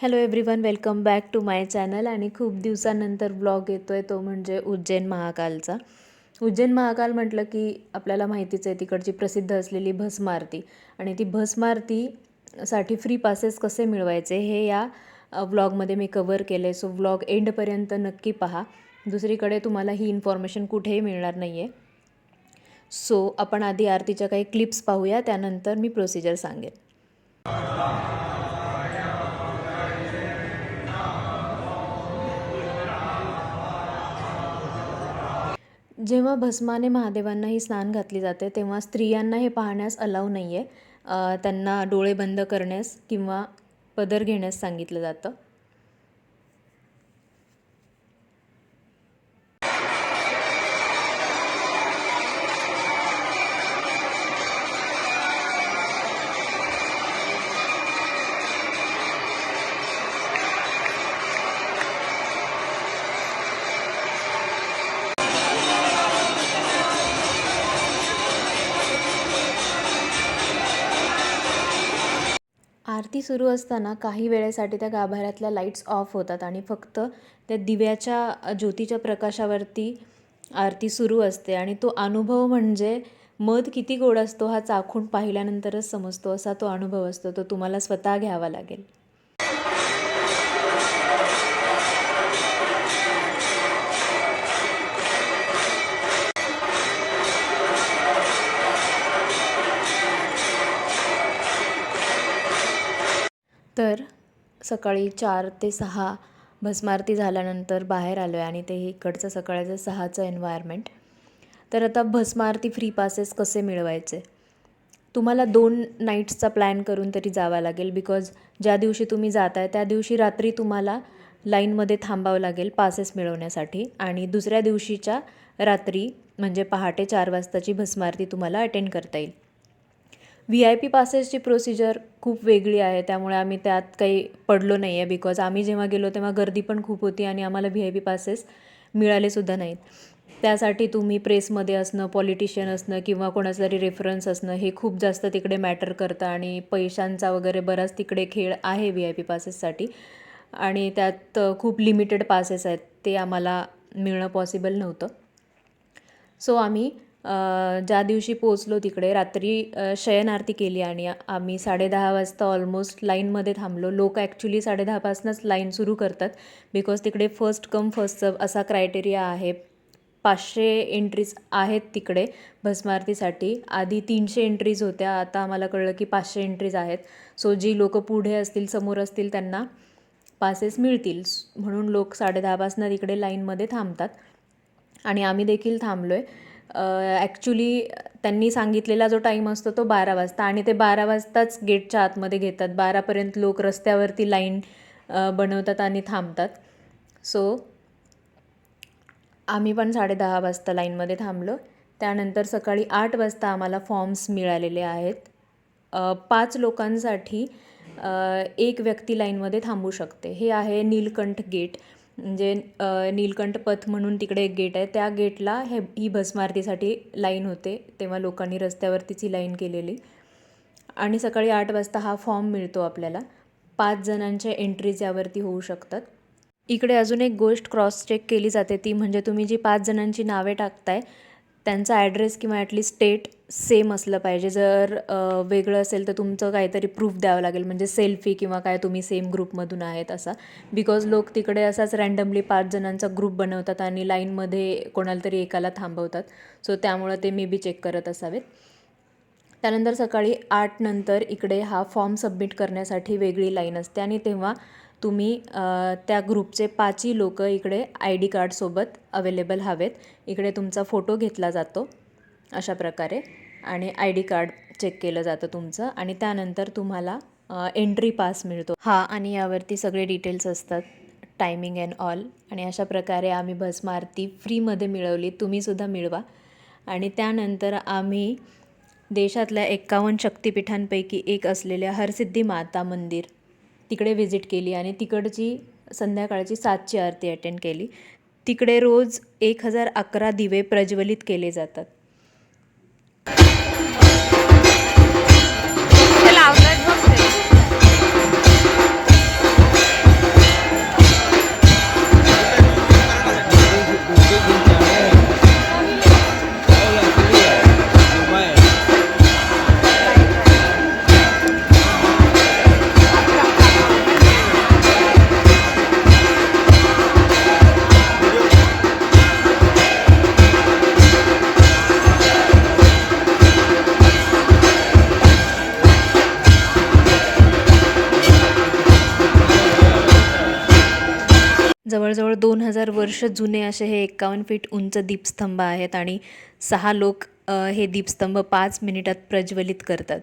Hello everyone welcome back to my channel आणि खूप दिवसानंतर ब्लॉग येतो आहे तो म्हणजे उज्जैन महाकालचा. उज्जैन महाकाल म्हटलं की आपल्याला माहितीच आहे तिकडची प्रसिद्ध असलेली भस्मारती. आणि ती भस्मारतीसाठी फ्री पासेस कसे मिळवायचे हे या व्लॉगमध्ये मी कवर केलं आहे सो व्लॉग एंडपर्यंत नक्की पहा. दुसरीकडे तुम्हाला ही इन्फॉर्मेशन कुठेही मिळणार नाही आहे सो आपण आधी आरतीच्या काही क्लिप्स पाहूया त्यानंतर मी प्रोसिजर सांगेन. जेव्हा भस्माने महादेवांनाही स्नान घातली जाते तेव्हा स्त्रियांना हे पाहण्यास अलाव नाही आहे त्यांना डोळे बंद करण्यास किंवा पदर घेण्यास सांगितलं जातं. आरती सुरू असताना काही वेळेसाठी त्या गाभाऱ्यातल्या लाईट्स ऑफ होतात आणि फक्त त्या दिव्याच्या ज्योतीच्या प्रकाशावरती आरती सुरू असते. आणि तो अनुभव म्हणजे मध किती गोड असतो हा चाखून पाहिल्यानंतरच समजतो. असा तो अनुभव असतो. तो तुम्हाला स्वतः घ्यावा लागेल. तर सकाळी चार ते सहा भस्मारती झाल्यानंतर बाहेर आलो आहे आणि ते इकडचं सकाळचं सहाचं एन्व्हायरमेंट तर आता भस्मारती फ्री पासेस कसे मिळवायचे? तुम्हाला दोन नाईट्सचा प्लॅन करून तरी जावा लागेल बिकॉज ज्या दिवशी तुम्ही जात आहे त्या दिवशी रात्री तुम्हाला लाईनमध्ये थांबावं लागेल पासेस मिळवण्यासाठी आणि दुसऱ्या दिवशीच्या रात्री म्हणजे पहाटे चार वाजताची भस्मारती तुम्हाला अटेंड करता येईल. व्ही आय पी पासेसची प्रोसिजर खूप वेगळी आहे. त्यामुळे आम्ही त्यात काही पडलो नाही आहे बिकॉज आम्ही जेव्हा गेलो तेव्हा गर्दी पण खूप होती आणि आम्हाला व्ही आय पी पासेस मिळालेसुद्धा नाहीत. त्यासाठी तुम्ही प्रेसमध्ये असणं पॉलिटिशियन असणं किंवा कोणाचं तरी रेफरन्स असणं हे खूप जास्त तिकडे मॅटर करतं आणि पैशांचा वगैरे बराच तिकडे खेळ आहे व्ही आय पी पासेससाठी आणि त्यात खूप लिमिटेड पासेस आहेत. ते आम्हाला मिळणं पॉसिबल नव्हतं. सो आम्ही ज्या दिवशी पोचलो तिकडे रात्री शयन आरती केली आणि आम्ही साडेदहा वाजता ऑलमोस्ट लाईनमध्ये थांबलो. लोक ॲक्च्युली साडेदहापासूनच लाईन सुरू करतात बिकॉज तिकडे फर्स्ट कम फर्स्ट सर्व असा क्रायटेरिया आहे. पाचशे एंट्रीज आहेत तिकडे भस्मारतीसाठी आधी तीनशे एंट्रीज होत्या. आता आम्हाला कळलं की पाचशे एंट्रीज आहेत. सो जी लोकं पुढे असतील समोर असतील त्यांना पासेस मिळतील. म्हणून लोक साडेदहापासून तिकडे लाईनमध्ये थांबतात. आणि आम्ही देखील थांबलो आहे ॲक्च्युली त्यांनी सांगितलेला जो टाईम असतो तो बारा वाजता आणि ते बारा वाजताच गेटच्या आतमध्ये घेतात. बारापर्यंत लोक रस्त्यावरती लाईन बनवतात आणि थांबतात. सो आम्ही पण साडे दहा वाजता लाईनमध्ये थांबलो. त्यानंतर सकाळी आठ वाजता आम्हाला फॉर्म्स मिळालेले आहेत. पाच लोकांसाठी एक व्यक्ती लाईनमध्ये थांबू शकते. हे आहे नीलकंठ गेट. म्हणजे नीलकंठ पथ म्हणून तिकडे एक गेट आहे. त्या गेटला हे ही भस्मारतीसाठी लाईन होते. तेव्हा लोकांनी रस्त्यावरतीच ही लाईन केलेली. आणि सकाळी आठ वाजता हा फॉर्म मिळतो आपल्याला. पाच जणांच्या एंट्रीज यावरती होऊ शकतात. इकडे अजून एक गोष्ट क्रॉस चेक केली जाते ती म्हणजे तुम्ही जी पाच जणांची नावे टाकताय त्यांचा ॲड्रेस किंवा ॲटलीस्ट स्टेट सेम असलं पाहिजे. जर वेगळं असेल तर तुमचं काहीतरी प्रूफ द्यावं लागेल. म्हणजे सेल्फी किंवा काय तुम्ही सेम ग्रुपमधून आहेत असा. बिकॉज लोक तिकडे असाच रँडमली पाच जणांचा ग्रुप बनवतात आणि लाईनमध्ये कोणाला तरी एकाला थांबवतात. सो त्यामुळं ते मे बी चेक करत असावेत. त्यानंतर सकाळी आठ नंतर इकडे हा फॉर्म सबमिट करण्यासाठी वेगळी लाईन असते. आणि तेव्हा तुम्ही त्या ग्रुपचे पाचही लोक इकडे आय डी कार्डसोबत अवेलेबल हवेत. इकडे तुमचा फोटो घेतला जातो अशा प्रकारे आणि आय डी कार्ड चेक केलं जातं तुमचं आणि त्यानंतर तुम्हाला एंट्री पास मिळतो. हा आणि यावरती सगळे डिटेल्स असतात टायमिंग अँड ऑल आणि अशा प्रकारे आम्ही भस्मारती फ्रीमध्ये मिळवली तुम्हीसुद्धा मिळवा. आणि त्यानंतर आम्ही देशातल्या एक्कावन्न शक्तिपीठांपैकी एक असलेल्या हरसिद्धी माता मंदिर तिकडे व्हिजिट केली आणि तिकडची संध्याकाळची सातची आरती अटेंड केली. तिकडे रोज एक हजार अकरा दिवे प्रज्वलित केले जातात. जवळजवळ दोन हजार वर्ष जुने असे हे एक्कावन्न फीट उंच दीपस्तंभ आहेत आणि सहा लोक हे दीपस्तंभ पाच मिनिटात प्रज्वलित करतात.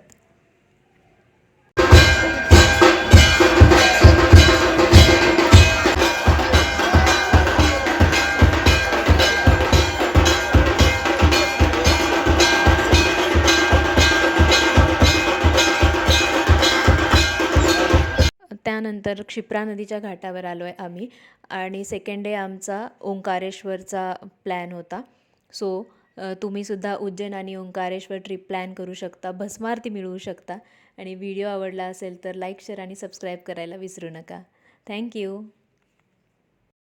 त्यानंतर क्षिप्रा नदीच्या घाटावर आलो आहे आम्ही. आणि सेकंड डे आमचा ओंकारेश्वरचा प्लॅन होता. सो तुम्हीसुद्धा उज्जैन आणि ओंकारेश्वर ट्रिप प्लॅन करू शकता. भस्मारती मिळवू शकता. आणि व्हिडिओ आवडला असेल तर लाईक शेअर आणि सबस्क्राईब करायला विसरू नका. थँक्यू